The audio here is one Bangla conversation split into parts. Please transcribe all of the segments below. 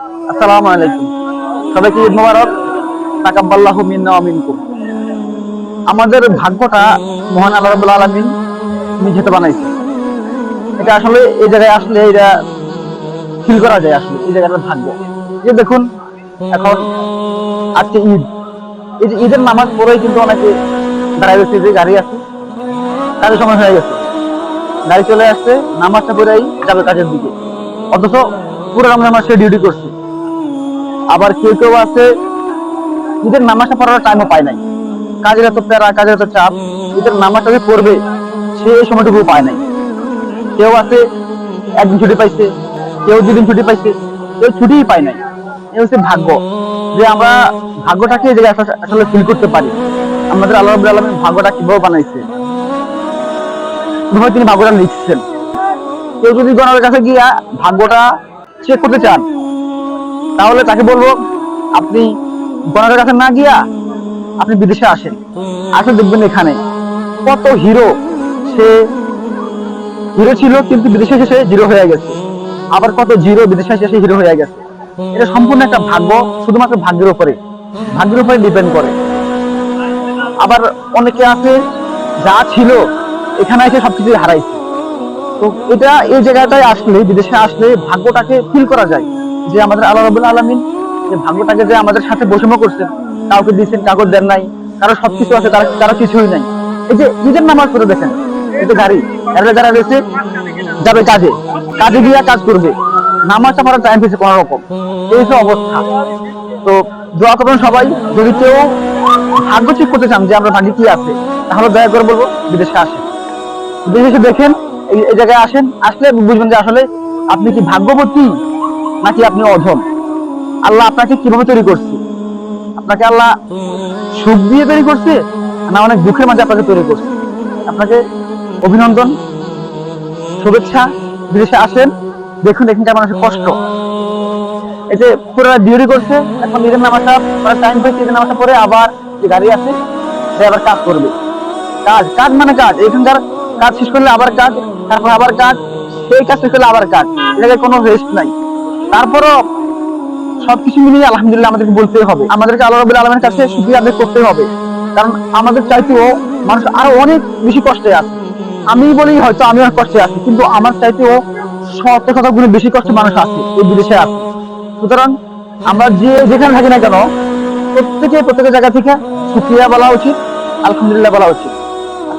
আসসালামু আলাইকুম। সবাইকে ঈদ মোবারক। তাকাব্বাল্লাহু মিন্না ওয়া আমাদের ভাগ্যটা মহান আল্লাহ রাব্বুল আলামিন নিজেতে বানাইছে। এটা আসলে এই জায়গায় আসলে এটা ফিল করা যায় আসলে, এই জায়গাটার ভাগ্য। যে দেখুন, এখন আজকে ঈদ। এই যে ঈদের নামাজ পড়েই কিন্তু অনেকে দাঁড়ায় গেছে যে গাড়ি আছে, তাদের সময় হয়ে গেছে। গাড়ি চলে আসছে, নামাজটা পড়েই যাবে কাজের দিকে। অথচ পুরো রমজান মাস ডিউটি করছে। আবার কেউ কেউ আছে, ঈদের নামাজটা পড়ার টাইমও পায় নাই। কাজের এত প্যারা, কাজের এত চাপ, ঈদের নামাজটা যে পড়বে, সে এই সময়টুকু পায় নাই। কেউ আছে, একদিন ছুটি পাইছে, কেউ দুদিন ছুটি পাইছে, কেউ ছুটিই পায় নাই। এ হচ্ছে ভাগ্য, যে আমরা ভাগ্যটাকে এই জায়গায় আসলে- ফিল করতে পারি। আমাদের আল্লাহ রাব্বুল আলামিন ভাগ্যটা কীভাবে বানাইছে। কীভাবে তিনি ভাগ্যটা লিখছেন। কেউ যদি গণের কাছে গিয়া ভাগ্যটা চেক করতে চান, তাহলে তাকে বলব, আপনি গণের কাছে না গিয়া আপনি বিদেশে আসেন। আসে দেখবেন এখানে কত হিরো, সে হিরো ছিল, কিন্তু বিদেশে এসে জিরো হয়ে গেছে। আবার কত জিরো বিদেশে এসে হিরো হয়ে গেছে। এটা সম্পূর্ণ একটা ভাগ্য, শুধুমাত্র ভাগ্যের উপরে। ভাগ্যের উপরে ডিপেন্ড করে। আবার অনেকে আছে, যা ছিল, এখানে এসে সবকিছু হারাইছে। তো এটা এই জায়গাটায় আসলে, বিদেশে আসলে ভাগ্যটাকে ফিল করা যায় যে আমাদের আল্লাহ রাব্বুল আলামিন যে ভাগ্যটাকে যে আমাদের সাথে বৈষম্য করছেন, কাউকে দিয়েছেন কাউকে দেন নাই, কারও সবকিছু আছে কারও কারও কিছুই নাই। এই যে ঈদের নামাজ পড়ে দেখেন যে গাড়ি এরা যারা রয়েছে, যাবে কাজে। কাজে গিয়ে কাজ করবে। নামাজটা আমার টাইম পেয়েছে কোনো রকম। এই হচ্ছে অবস্থা। তো দোয়া করবেন সবাই, যদি কেউ ভাগ্য ঠিক করতে চান যে আমরা ভাগ্যে কি আছে, তাহলে দয়া করে বলব, বিদেশে আসেন। বিদেশে দেখেন এই জায়গায় আসেন, আসলে বুঝবেন যে আসলে আপনি কি ভাগ্যবতী নাকি আপনি অধম? আল্লাহ আপনাকে কীভাবে তৈরি করছে? আপনাকে আল্লাহ সুখ দিয়ে তৈরি করছে না অনেক দুঃখের মাঝে আপনাকে তৈরি করছে? আপনাকে অভিনন্দন, শুভেচ্ছা বিদেশে আসেন। দেখুন এখানকার মানুষের কষ্ট। এই যে পুরো ডিউটি করছে, এখন ঈদের নামাজটা টাইম পেয়েছে ঈদের নামাজটা পরে আবার যে গাড়ি আছে, সে আবার কাজ করবে। কাজ কাজ মানে কাজ। এখানকার কাজ শেষ করলে আবার কাজ, তারপর আবার কাজ সেই কাজ শেষ করলে আবার কাজ। এটাকে কোনো রেস্ট নাই। তারপরও সবকিছু মিলিয়ে আলহামদুলিল্লাহ আমাদেরকে বলতেই হবে। আমাদেরকে আল্লাহ রবুল্লা আলমের কাছে সুক্রিয়া আদায় করতেই হবে। কারণ আমাদের চাইতেও মানুষ আরও অনেক বেশি কষ্টে আছে। আমি বলি হয়তো আমি অনেক কষ্টে আছি, কিন্তু আমার চাইতেও শত শত গুণে বেশি কষ্টে মানুষ আছে, এই বিদেশে আছে। সুতরাং আমরা যে যেখানে থাকি না কেন, প্রত্যেকে প্রত্যেকের জায়গা থেকে সুক্রিয়া বলা উচিত, আলহামদুলিল্লাহ বলা উচিত।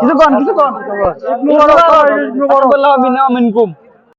কিছু কন কিছু কন ঈদ মুবারক ঈদ